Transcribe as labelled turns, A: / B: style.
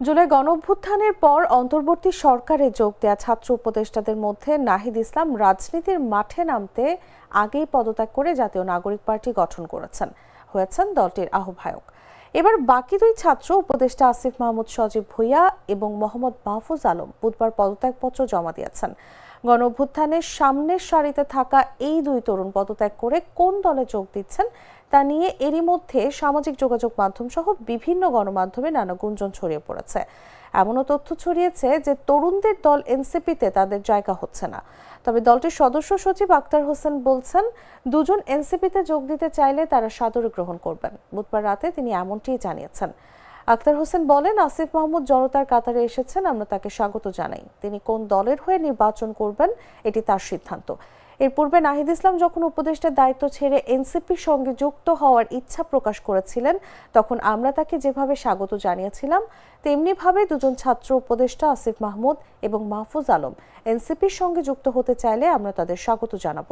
A: জুলাই গণঅভ্যুত্থানের পর অন্তর্বর্তী সরকারে যোগ দেয়া ছাত্র উপদেষ্টাদের মধ্যে নাহিদ ইসলাম রাজনীতির মাঠে নামতে আগেই পদত্যাগ করে জাতীয় নাগরিক পার্টি গঠন করেছেন, হয়েছেন দলটির আহ্বায়ক। এবার বাকি দুই ছাত্র উপদেষ্টা আসিফ মাহমুদ সজীব ভুইয়া এবং মোহাম্মদ মাহফুজ আলম বুধবার পদত্যাগপত্র জমা দিয়েছেন। গণ সামনের সারিতে থাকা এই দুই তরুণ পদত্যাগ করে কোন দলে যোগ দিচ্ছেন তা নিয়ে এরই মধ্যে সামাজিক যোগাযোগ মাধ্যম সহ বিভিন্ন গণমাধ্যমে নানা গুঞ্জন ছড়িয়ে পড়েছে। এমনও তথ্য ছড়িয়েছে যে তরুণদের দল এনসিপিতে তাদের জায়গা হচ্ছে না। তবে দলটির সদস্য সচিব আক্তার হোসেন বলছেন, দুজন এনসিপিতে যোগ দিতে চাইলে তারা সাদরে গ্রহণ করবেন। বুধবার রাতে তিনি এমনটিই জানিয়েছেন। আক্তার হোসেন বলেন, আসিফ মাহমুদ জনতার কাতারে এসেছেন, আমরা তাকে স্বাগত জানাই। তিনি কোন দলের হয়ে নির্বাচন করবেন, এটি তার সিদ্ধান্ত। এর পূর্বে নাহিদ ইসলাম যখন উপদেষ্টার দায়িত্ব ছেড়ে এনসিপির সঙ্গে যুক্ত হওয়ার ইচ্ছা প্রকাশ করেছিলেন, তখন আমরা তাকে যেভাবে স্বাগত জানিয়েছিলাম, তেমনিভাবে দুজন ছাত্র উপদেষ্টা আসিফ মাহমুদ এবং মাহফুজ আলম এনসিপির সঙ্গে যুক্ত হতে চাইলে আমরা তাদের স্বাগত জানাব।